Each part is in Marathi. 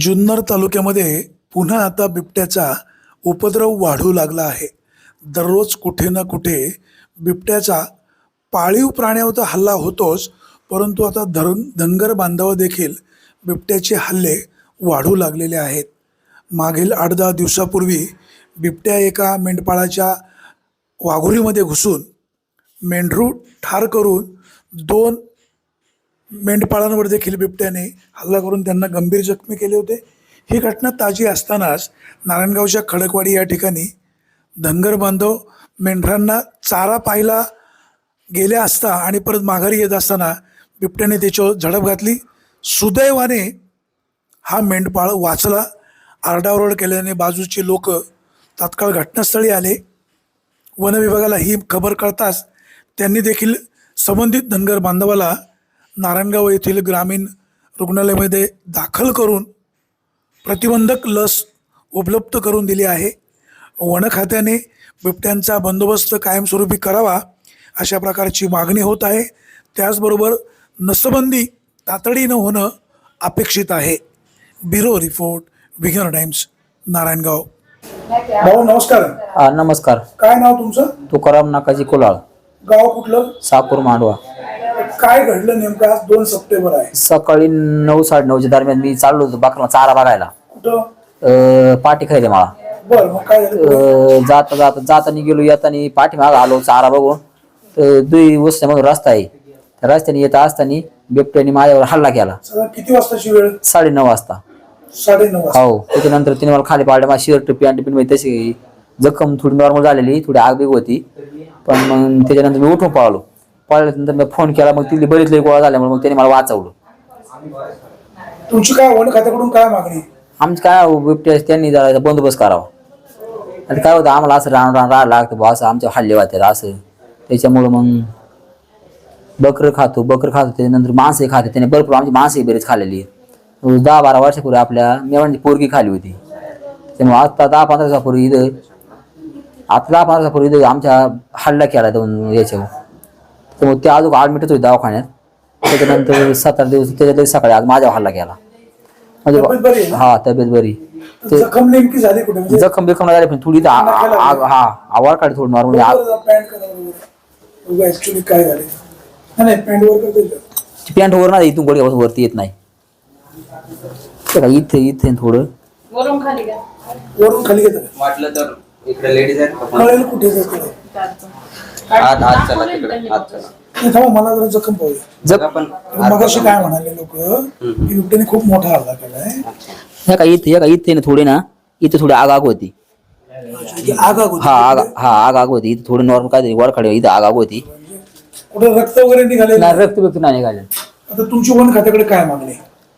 जुन्नर तालुक्यामध्ये पुन्हा आता बिबट्याचा उपद्रव वाढू लागला आहे. दररोज कुठे ना कुठे बिबट्याचा पाळीव प्राण्यावर तर हल्ला होतोच परंतु आता धरण धनगर बांधव देखील बिबट्याचे हल्ले वाढू लागलेले आहेत. मागील आठ दहा दिवसापूर्वी बिबट्या एका मेंढपाळाच्या वाघोलीमध्ये घुसून मेंढरू ठार करून दोन मेंढपाळांवर देखील बिबट्याने हल्ला करून त्यांना गंभीर जखमी केले होते. ही घटना ताजी असतानाच नारायणगावच्या खडकवाडी या ठिकाणी धनगर बांधव मेंढरांना चारा पाहायला गेले असता आणि परत माघारी येत असताना बिबट्याने त्याच्यावर झडप घातली. सुदैवाने हा मेंढपाळ वाचला. आरडाओरड केल्याने बाजूचे लोक तात्काळ घटनास्थळी आले. वन विभागाला ही खबर कळताच त्यांनी देखील संबंधित धनगर बांधवाला नारायणगाव येथील ग्रामीण रुग्णालयामध्ये दाखल करून प्रतिबंधक लस उपलब्ध करून दिली आहे. वन खात्याने बिबट्यांचा बंदोबस्त कायमस्वरूपी करावा अशा प्रकारची मागणी होत आहे. त्याचबरोबर नसबंदी तातडीनं होणं अपेक्षित आहे. Bureau report Vighna times Narayangaon. भाऊ नमस्कार. हा नमस्कार. काय नाव तुमचं? तुकाराम नाकाजी कुलाळ. गाव कुठलं? सापूर मांडवा. काय घडलं नेमकं? आज दोन सप्टेंबर आहे. सकाळी नऊ साडे नऊच्या दरम्यान मी चाललो होतो बाकरा चारा बघायला. कुठं? अं, पाठी खायले मला बर मग काय झालं? अं, जाता जाता जाताना गेलो येताना पाठी माग आलो चारा बघून. तर दुई वस्त्यामधून रस्ता आहे. त्या रस्त्याने येत असताना बिबट्याने माझ्यावर हल्ला केला. किती वाजताची वेळ? साडे नऊ वाजता. साडे नऊ वाजता. हो त्याच्यानंतर तिने मला खाली पाडलं माझी शर्ट पॅन्ट पिन तशी जखम थोडी नॉर्मल झालेली थोडी आग बिग होती. पण मग त्याच्यानंतर मी उठून पळालो. पळाल्यानंतर मी फोन केला मग तिथली बरीच लई गोळा झाल्यामुळे मग त्याने मला वाचवलं. तुमची काय वन खात्याकडून काय मागणी? आमचं काय बिबट्या त्यांनी जरा बंदोबस्त करावा. आणि काय होतं आम्हाला असं राहणं राहणं राहायला लागतं बुवा असं आमच्या हल्ले वाहतात असं. त्याच्यामुळं मग बकरं खातो बकरं खातो त्याच्यानंतर माणसंही खाते त्याने भरपूर आमची माणसंही बरेच खाल्लेली आहेत. दहा बारा वर्षापूर्वी आपल्या मेवांची पोरगी खाली होती. त्यामुळे आता दहा पंधरा दिवसापूर्वी इथं आता दहा पंधरा दिवसापूर्वी इथं आमच्या हल्ला केला दोन याच्यावर. त्यामुळे ते अजून ॲडमिटच होते दवाखान्यात. त्याच्यानंतर सात आठ दिवस त्याच्यात सकाळी आज माझ्यावर हल्ला केला म्हणजे तब्येत बरी आहे ना? हा तब्येत बरी. ते जखम नेमकी झाली कुठे? म्हणजे जखम बिखम नाही झाली पण थोडी आ- आ- आ- हा आवाज काढ थोडी नॉर्मल पॅन्ट ऍक्च्युली काय झाले नाही, नाही पॅन्ट वर करतो का? पॅन्ट वर नाही इथून गोडी वरती येत नाही. ते काय इथे इथे थोडं. वरून खाली घ्या. वरून खाली घेतात वाटलं तर इकडे लेडीज आहेत का? कळेल कुठे जायचं आत आत चला तिकडे. आत चला. नाही, थांबा मला जरा जखम पाहूया. जग आपण काय म्हणाले लोक? की बिबट्याने खूप मोठा हल्ला केलाय. काय इथे हे काय इथे ना थोडी ना इथे थोडी आग आग होती. की आग आग होती. हा आग हा आग आग होती. इथे थोडी नॉर्मल काय वरखाडी इथं आग आग होती. कुठे रक्त वगैरे निघाले? नाही रक्त बिक्त नाही निघाले. आता तुमची वन खात्याकडे काय मागणी?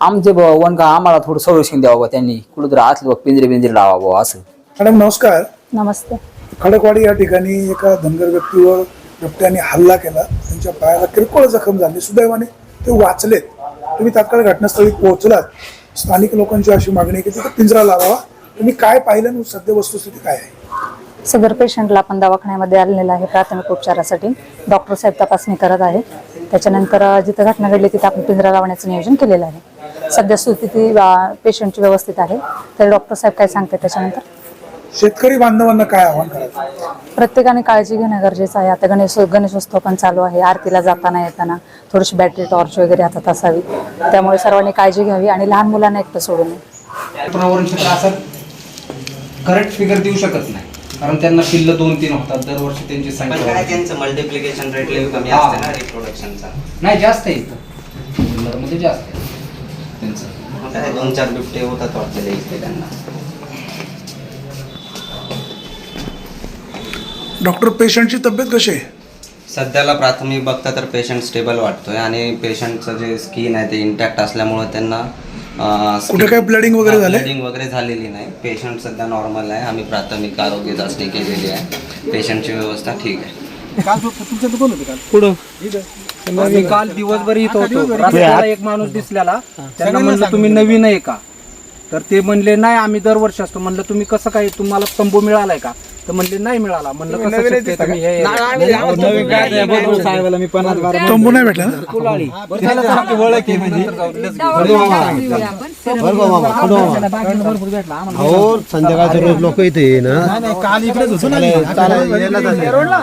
आमचे वन का आम्हाला थोडं संरक्षण द्यावं बुवा त्यांनी. कुठं तरी असलं बुवा पिंजरे बिंजरे लावा बुवा असं. मॅडम नमस्कार. नमस्ते. खडकवाडी या ठिकाणी एका धनगर व्यक्तीवर बिबट्याने हल्ला केला. त्यांच्या पायाला किरकोळ जखम झाली. सुदैवाने ते वाचलेत. तुम्ही तात्काळ घटनास्थळी पोहोचलात. स्थानिक लोकांची अशी मागणी आहे की तिथं पिंजरा लावावा. तुम्ही काय पाहिलं आणि सध्या वस्तुस्थिती काय आहे? सदर पेशंटला आपण दवाखान्यामध्ये आलेला आहे. प्राथमिक उपचारासाठी डॉक्टर साहेब तपासणी करत आहे. त्याच्यानंतर जिथं घटना घडली तिथं आपण पिंजरा लावण्याचं नियोजन केलेलं आहे. सध्या स्थिती पेशंटची व्यवस्थित आहे. तर डॉक्टर साहेब काय सांगतात त्याच्यानंतर? शेतकरी बांधवांना काय आव्हान करायचं? प्रत्येकाने काळजी घेणं गरजेचं आहे. आता गणेश गणेशोत्सव पण चालू आहे. आरतीला जाताना येताना थोडीशी बॅटरी टॉर्च वगैरे हातात असावी. त्यामुळे सर्वांनी काळजी घ्यावी आणि लहान मुलांना एकटं सोडू नये असं करेक्ट फिगर देऊ शकत नाही. कारण त्यांना पिल्ल दोन तीन होतात. दरवर्षी त्यांची संख्या. त्यांचं मल्टिप्लिकेशन रेट कमी. असते ना रिप्रोडक्शनचा नाही जास्त आहे इथं. जुन्नरमध्ये जास्त आहे त्यांचं. दोन चार बिबटे होतात वाटलेले इथे त्यांना. डॉक्टर पेशंटची तब्येत कशी आहे? सध्याला प्राथमिक बघता तर पेशंट स्टेबल वाटतोय आणि पेशंटचं जे स्किन आहे ते इंटॅक्ट असल्यामुळे त्यांना कुठे काय ब्लडिंग वगैरे झाले ब्लडिंग वगैरे झालेली नाही. पेशंट सध्या नॉर्मल आहे. आम्ही प्राथमिक आरोग्य चाचणी केलेली आहे. पेशंटची व्यवस्था ठीक आहे. मी काल? दिवसभर इथं होतो. रस्त्याला एक माणूस दिसलेला. त्यांना म्हणलं तुम्ही नवीन आहे का? तर ते म्हणले नाही आम्ही दरवर्षी असतो. म्हणलं तुम्ही कसं काय तुम्हाला तंबू मिळालाय का? तर म्हणले नाही मिळाला म्हणलं कसं शक्य आहे? तुम्ही हे तंबू नाही भेटला ना हो संध्याकाळचे रोज लोक इथे ये ना काल इकडेच होतो ना याला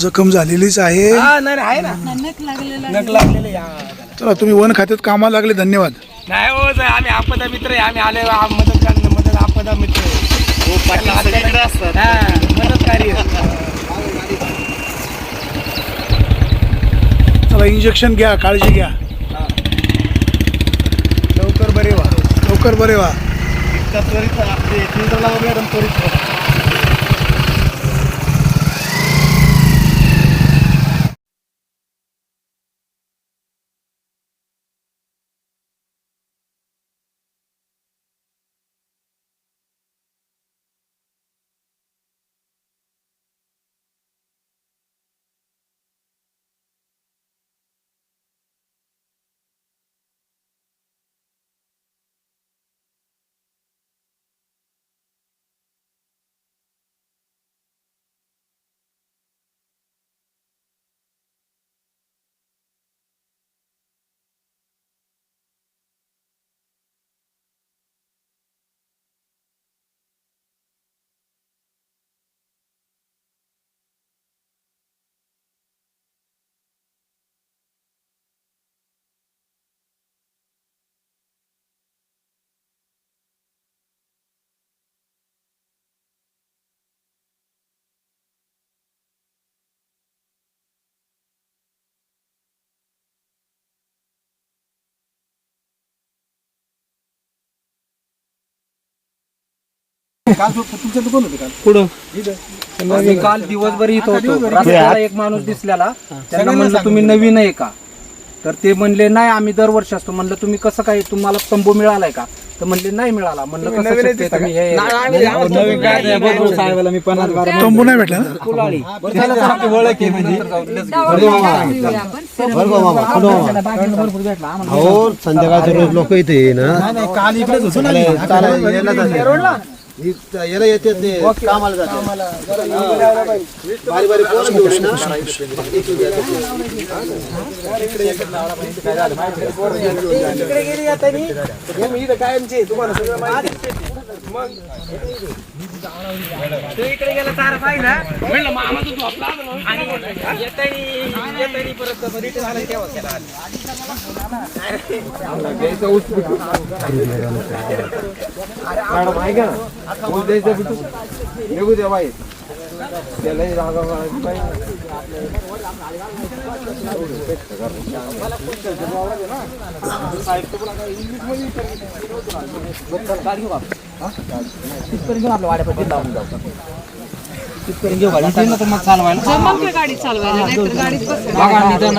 जखम झालेलीच आहे. नक लागलेला चला तुम्ही वन खात्यात कामाला लागले धन्यवाद. नाही हो साहेब, आम्ही आपदा मित्र आहे आम्ही आले आ- मदत मदत आपदा मित्र आहे. हा, मदत कार्य चला इंजेक्शन घ्या काळजी घ्या लवकर बरे व्हा लवकर बरे व्हा. मी काल? दिवसभर इथं होतो. रस्त्याला एक माणूस दिसलेला. त्यांना म्हणलं तुम्ही नवीन आहे का? तर ते म्हणले नाही आम्ही दरवर्षी असतो. म्हणलं तुम्ही कसं काय तुम्हाला तंबू मिळालाय का? तर म्हणले नाही मिळाला. म्हणलं कसं शक्य आहे? तुम्ही हे तंबू नाही भेटला ना? बरं का मामा कुठं मामा हो संध्याकाळचे रोज लोक इथे ये ना काल इकडेच होतो ना याला जाते याला येते ते. कामाला जाते. बारी बारी पोरं घेऊन ना. गेली आता इथं कायमचे तुम्हाला सगळं माहिती. मग तो इकडे गेला तारा पाहिला म्हणलं मामा तू झोपला. आणि येतानी येतानी परत रिटर्न आला तेव्हा त्याला आलं. तिथपर्यंत चालवायला गाडी चालवायला नाहीतर गाडीत. बस बघा निदान